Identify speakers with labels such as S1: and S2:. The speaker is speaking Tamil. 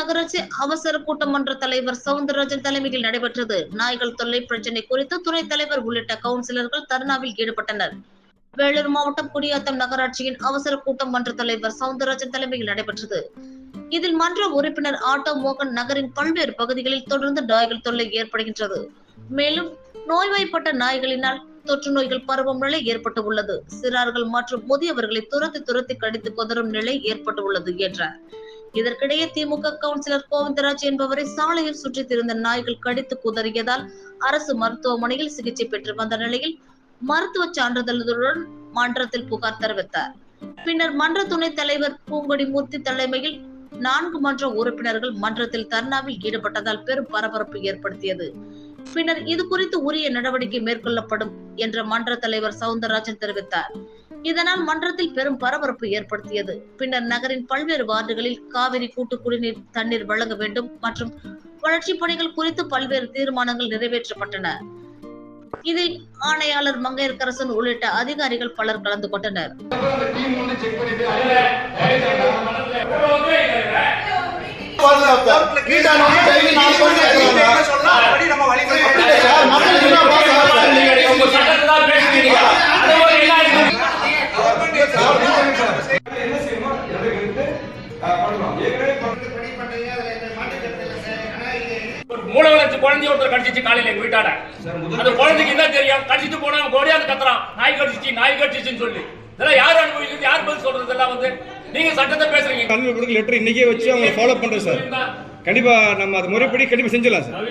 S1: மாநகராட்சி அவசர கூட்டம் கூட்டமன்ற தலைவர் சவுந்தரராஜன் தலைமையில் நடைபெற்றது. நாய்கள் தொல்லை பிரச்சினை குறித்து துணைத் தலைவர் உள்ளிட்ட கவுன்சிலர்கள் தர்ணாவில் ஈடுபட்டனர். வேலூர் மாவட்டம் குடியாத்தம் நகராட்சியின் அவசர கூட்டம் மன்ற தலைவர் சவுந்தரராஜன் தலைமையில் நடைபெற்றது. இதில் மன்ற உறுப்பினர் ஆட்டோ மோகன் நகரின் பல்வேறு பகுதிகளில் தொடர்ந்து நாய்கள் தொல்லை ஏற்படுகின்றது. மேலும் நோய்வாய்ப்பட்ட நாய்களினால் தொற்று நோய்கள் பரவும் நிலை ஏற்பட்டு உள்ளது. சிறார்கள் மற்றும் முதியவர்களை துரத்தி துரத்தி கடித்து கொதரும் நிலை ஏற்பட்டு உள்ளது என்றார். இதற்கிடையே திமுக கவுன்சிலர் கோவிந்தராஜ் என்பவரை சாலையில் சுற்றித் திரிந்த நாய்கள் கடித்து குதறியதால் அரசு மருத்துவமனையில் சிகிச்சை பெற்று வந்த நிலையில் மருத்துவ சான்றிதழுடன் மன்றத்தில் புகார் தெரிவித்தார். பின்னர் மன்ற துணைத் தலைவர் பூங்கொடி மூர்த்தி தலைமையில் நான்கு மன்ற உறுப்பினர்கள் மன்றத்தில் தர்ணாவில் ஈடுபட்டதால் பெரும் பரபரப்பு ஏற்படுத்தியது. பின்னர் இது குறித்து உரிய நடவடிக்கை மேற்கொள்ளப்படும் என்ற மன்ற தலைவர் சவுந்தரராஜன் தெரிவித்தார். இதனால் மன்றத்தில் பெரும் பரபரப்பு ஏற்படுத்தியது. பின்னர் நகரின் பல்வேறு வார்டுகளில் காவிரி கூட்டு குடிநீர் தண்ணீர் வழங்க வேண்டும் மற்றும் வளர்ச்சிப் பணிகள் குறித்து பல்வேறு தீர்மானங்கள் நிறைவேற்றப்பட்டன. இதில் ஆணையாளர் மங்கையர்கரசன் உள்ளிட்ட அதிகாரிகள் பலர் கலந்து கொண்டனர்.
S2: பாதுகாப்பு வந்து daily நாலு பேர் கேட்கறாங்க. அப்படி இல்லை சார், மக்களுக்கு என்ன பாசம் சார்?
S3: உங்க சட்டத்தை தான் பேசுறீங்க அந்த மாதிரி என்ன இருக்கு? ஒரு மூளை வளர்ச்சி குழந்தைய ஒருத்தர் கடிச்சிச்சு காலையில எங்க வீட்டாட அந்த குழந்தைக்கு என்ன தெரியும்? கடிச்சிட்டு போனா கோடியாது கத்துறான். நாய் கடிச்சிச்சு நாய் கடிச்சிச்சுன்னு சொல்லி. இதெல்லாம் யார் அனுபவிக்கிறது? யார் பதில் சொல்றது? இதெல்லாம் வந்து நீங்க சட்டத்தை பேசுறீங்க.
S4: கல்வி கொடுக்க லெட்டர் இன்னைக்கே வச்சு அவங்க ஃபாலோ பண்றோம் சார். கண்டிப்பா நம்ம அது முறைப்படி கண்டிப்பா செஞ்சிடலாம் சார்.